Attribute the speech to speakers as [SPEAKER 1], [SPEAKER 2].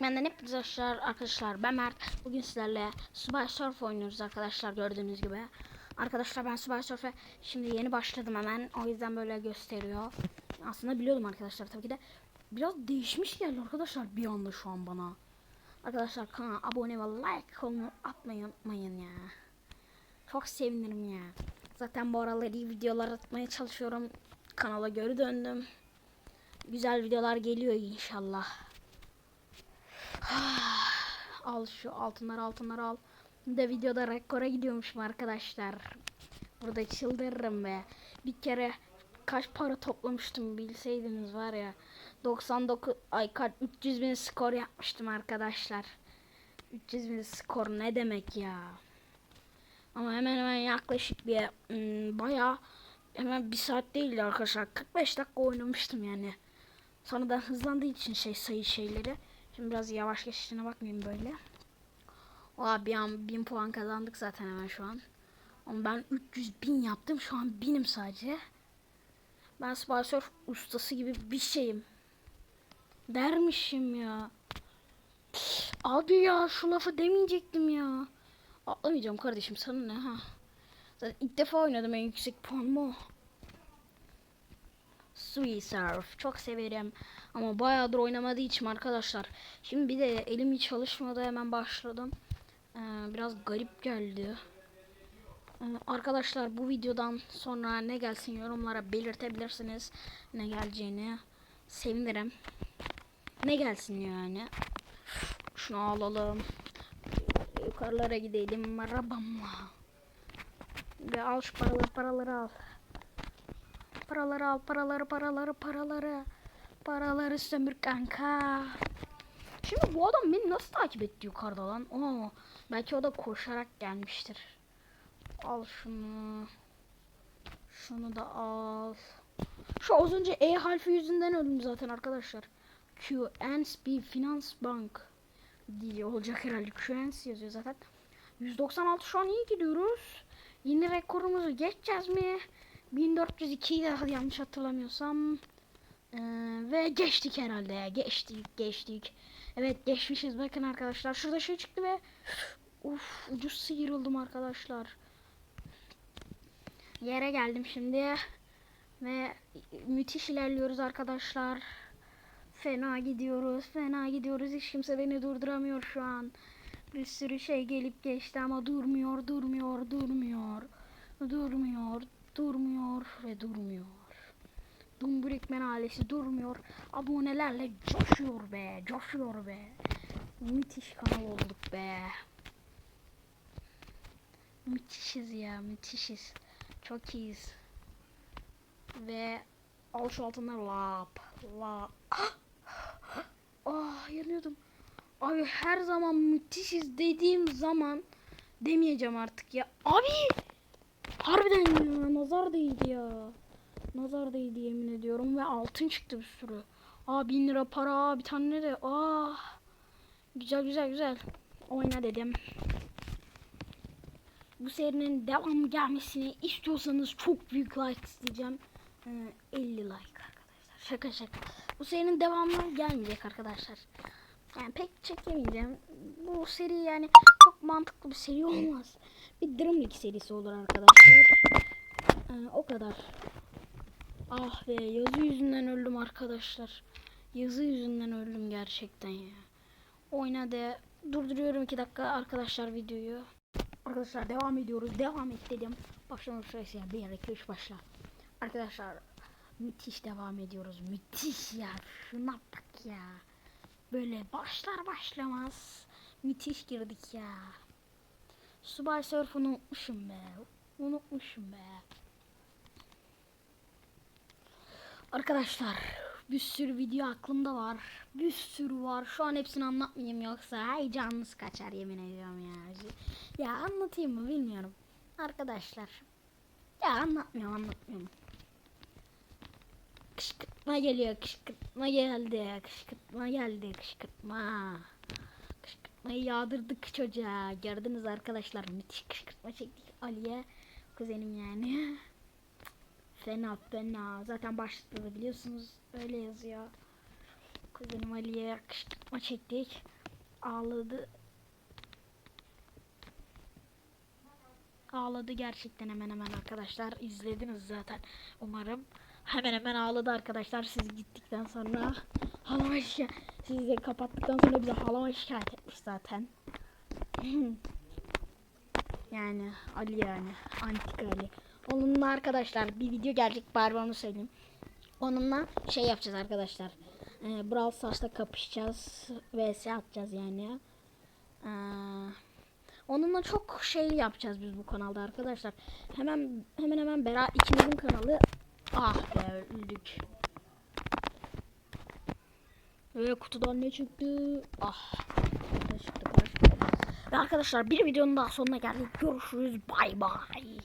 [SPEAKER 1] Brickman'den hep arkadaşlar, arkadaşlar ben Mert. Bugün sizlerle Subway Surf oynuyoruz arkadaşlar gördüğünüz gibi. Arkadaşlar ben Subway Surf'e şimdi yeni başladım hemen. O yüzden böyle gösteriyor. Aslında biliyordum arkadaşlar tabii ki de. Biraz değişmiş geldi arkadaşlar bir anda şu an bana. Arkadaşlar kanala abone ve like olmayı atmayı unutmayın ya. Çok sevinirim ya. Zaten bu aralar iyi videolar atmaya çalışıyorum. Kanala geri döndüm. Güzel videolar geliyor inşallah. al şu altınlar altınlar al. De videoda rekora gidiyormuşum arkadaşlar. Burada çıldırırım be. Bir kere kaç para toplamıştım bilseydiniz var ya. 99 ay kaç 300 bin skor yapmıştım arkadaşlar. 300 bin skor ne demek ya. Ama hemen hemen yaklaşık bir ım, bayağı hemen bir saat değildi arkadaşlar. 45 dakika oynamıştım yani. Sonradan hızlandığı için şey sayı şeyleri. Şimdi biraz yavaş geçtiğine bakmayayım böyle. Oha bir an 1000 puan kazandık zaten hemen şu an. Ama ben 300 bin yaptım. Şu an binim sadece. Ben sponsor ustası gibi bir şeyim. Dermişim ya. Abi ya şu lafı demeyecektim ya. Atlamayacağım kardeşim sana ne ha. Zaten ilk defa oynadım en yüksek puan mı o? Surf çok severim ama bayağıdır oynamadığı için arkadaşlar. Şimdi bir de elim hiç çalışmadı hemen başladım. Ee, biraz garip geldi. Ee, arkadaşlar bu videodan sonra ne gelsin yorumlara belirtebilirsiniz ne geleceğini sevinirim. Ne gelsin yani. Şunu alalım. Yukarılara gidelim arabamla. Ve al şu paraları paraları al. Paraları al paraları paraları paraları. Paraları sömür kanka. Şimdi bu adam beni nasıl takip etti yukarıda lan? Oo, belki o da koşarak gelmiştir. Al şunu. Şunu da al. Şu az önce E harfi yüzünden öldüm zaten arkadaşlar. QNB Finance Bank diye olacak herhalde. QNC yazıyor zaten. 196 şu an iyi gidiyoruz. Yeni rekorumuzu geçeceğiz mi? 1402 daha yanlış hatırlamıyorsam. Ee, ve geçtik herhalde. Geçtik, geçtik. Evet geçmişiz. Bakın arkadaşlar. Şurada şey çıktı ve uf ucuz sıyrıldım arkadaşlar. Yere geldim şimdi. Ve müthiş ilerliyoruz arkadaşlar. Fena gidiyoruz. Fena gidiyoruz. Hiç kimse beni durduramıyor şu an. Bir sürü şey gelip geçti ama durmuyor, durmuyor, durmuyor. Durmuyor, durmuyor ve durmuyor. Dumbrikmen ailesi durmuyor. Abonelerle coşuyor be, coşuyor be. Müthiş kanal olduk be. Müthişiz ya, müthişiz. Çok iyiyiz. Ve al şu altınlar lap, lap. Ah! Ah yanıyordum. Abi her zaman müthişiz dediğim zaman demeyeceğim artık ya. Abi harbiden ya nazar değdi ya. Nazar değdi yemin ediyorum ve altın çıktı bir sürü. Aa bin lira para bir tane de. Ah güzel güzel güzel. Oyna dedim. Bu serinin devam gelmesini istiyorsanız çok büyük like isteyeceğim. Ee, 50 like arkadaşlar. Şaka şaka. Bu serinin devamı gelmeyecek arkadaşlar. Yani pek çekemeyeceğim. Bu seri yani çok mantıklı bir seri olmaz. Bir Drum League serisi olur arkadaşlar. Ee, o kadar. Ah be yazı yüzünden öldüm arkadaşlar. Yazı yüzünden öldüm gerçekten ya. Oyna de durduruyorum 2 dakika arkadaşlar videoyu. Arkadaşlar devam ediyoruz. Devam et dedim. Başlama süresi ya. 1 2 3 başla. Arkadaşlar müthiş devam ediyoruz. Müthiş ya. Şuna bak ya. Böyle başlar başlamaz müthiş girdik ya. Subay Surf'unu unutmuşum be. Unutmuşum be. Arkadaşlar bir sürü video aklımda var. Bir sürü var. Şu an hepsini anlatmayayım yoksa heyecanınız kaçar yemin ediyorum ya. Ya anlatayım mı bilmiyorum. Arkadaşlar. Ya anlatmıyorum anlatmıyorum. Kışkırtma geliyor kışkırtma geldi. Kışkırtma geldi kışkırtma. Kışkırtmayı yağdırdık çocuğa. Gördünüz arkadaşlar müthiş kışkırtma çektik Ali'ye. Kuzenim yani. Fena fena. Zaten başlıkta da biliyorsunuz öyle yazıyor. Kuzenim Ali'ye kışkırtma çektik. Ağladı. Ağladı gerçekten hemen hemen arkadaşlar. İzlediniz zaten umarım. Hemen hemen ağladı arkadaşlar siz gittikten sonra. Halama şikayet. Siz kapattıktan sonra bize halama şikayet etmiş zaten. yani Ali yani. Antik Ali. Onunla arkadaşlar bir video gelecek bari onu söyleyeyim. Onunla şey yapacağız arkadaşlar. Ee, Brawl Stars'ta kapışacağız. vs atacağız yani. Ee, onunla çok şey yapacağız biz bu kanalda arkadaşlar. Hemen hemen hemen bera ikimizin kanalı. Ah be öldük. Ve kutudan ne çıktı? Ah. Ne çıktı karşı. Ve arkadaşlar bir videonun daha sonuna geldik. Görüşürüz. Bay bay.